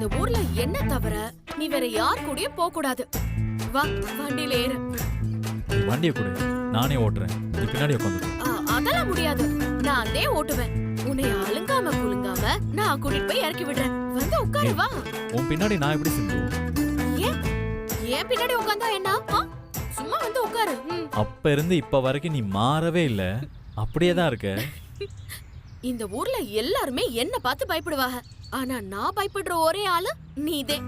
இந்த ஊர்ல என்ன தவிர நீ வேற யார் கூடயும் போக கூடாது வா வண்டியில ஏறு. வண்டியை கொடு. நானே ஓட்டுறேன். நீ பின்னாடி உட்காந்து ஆ, அதெல்லாம் முடியாது. நான் அதே ஓட்டுவேன். உன்னை அழுங்காம குலுங்காம நான் கூட்டிட்டு போய் இறக்கி விடுறேன். வந்து உட்காரு வா. உன் பின்னாடி நான் எப்படி சிந்து? ஏன்? ஏன் பின்னாடி உட்காந்தா என்ன? ஆ? சும்மா வந்து உட்காரு. ம். அப்ப இருந்து இப்ப வரைக்கும் நீ மாறவே இல்ல. அப்படியே தான் இருக்க. இந்த ஊர்ல எல்லாருமே என்ன பார்த்து பயப்படுவாங்க. ஆனா நான் பயப்படுற ஒரே ஆளு நீதே.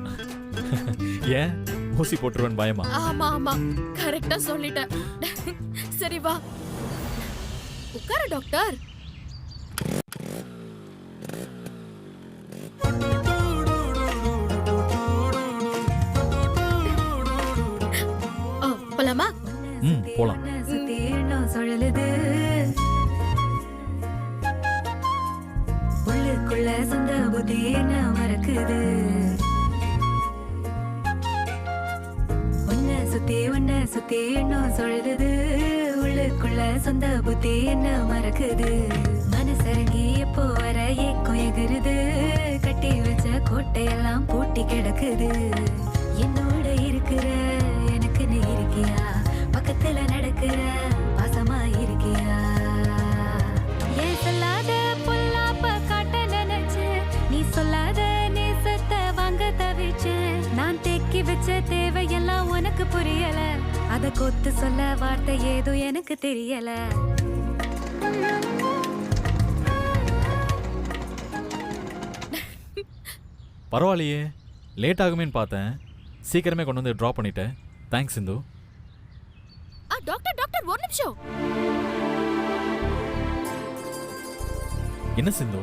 ஏன்? ஊசி போட்டுருவன் பயமா? ஆமா ஆமா. கரெக்டா சொல்லிட்ட சரி வா. உட்காரு டாக்டர். போலாமா? ம் போலாம். சுத்தி எண்ணம் சுழலுது சொந்த புத்தி என்ன மறக்குது? உன்ன சுத்தி உன்ன சுத்தி எண்ணம் சுழலுது உள்ளுக்குள்ள சொந்த புத்தி என்ன மறக்குது? மனசரங்கி எப்போ வர ஏக்கம் எகிருது? கட்டி வச்ச கோட்டையெல்லாம் பூட்டி கிடக்குது. என்னோட இருக்கிற எனக்கு நீ இருக்கியா? பக்கத்துல நடக்கிற சொல்லாத நேசத்தை வாங்க தவிச்சு நான் தேக்கி வச்ச தேவையெல்லாம் உனக்கு புரியல. அத கொத்து சொல்ல வார்த்தை ஏதும் எனக்கு தெரியல. பரவாயில்லையே லேட் ஆகுமேன்னு பார்த்தேன். சீக்கிரமே கொண்டு வந்து ட்ராப் பண்ணிட்டேன். தேங்க்ஸ் சிந்து. ஆ டாக்டர் டாக்டர் ஒரு நிமிஷம். என்ன சிந்து?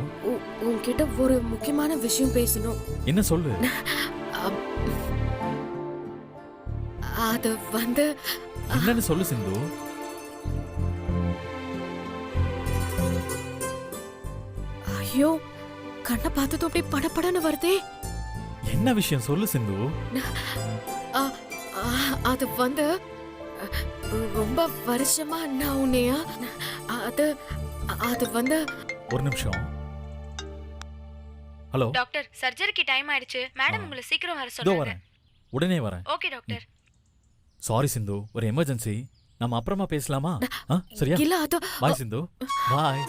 உன்கிட்ட ஒரு முக்கியமான விஷயம் பேசணும். என்ன சொல்லு? அது வந்து என்னன்னு சொல்லு சிந்து. ஐயோ கண்ணை பார்த்ததும் அப்படியே படபடன்னு வருதே. என்ன விஷயம் சொல்லு சிந்து? அது வந்து ரொம்ப வருஷமா நான் உன்னைய அது அது வந்து ஒரு நிமிஷம். ஹலோ. டாக்டர் சர்ஜரிக்கு டைம் ஆயிடுச்சு. மேடம். உங்களை சீக்கிரம் வர இதோ சொன்னாங்க. வரேன். உடனே வரேன். Okay doctor. சாரி சிந்து. ஒரு எமர்ஜென்சி நம்ம அப்புறமா பேசலாமா? ஆ, சரியா? இல்ல அது பாய் சிந்து. பாய்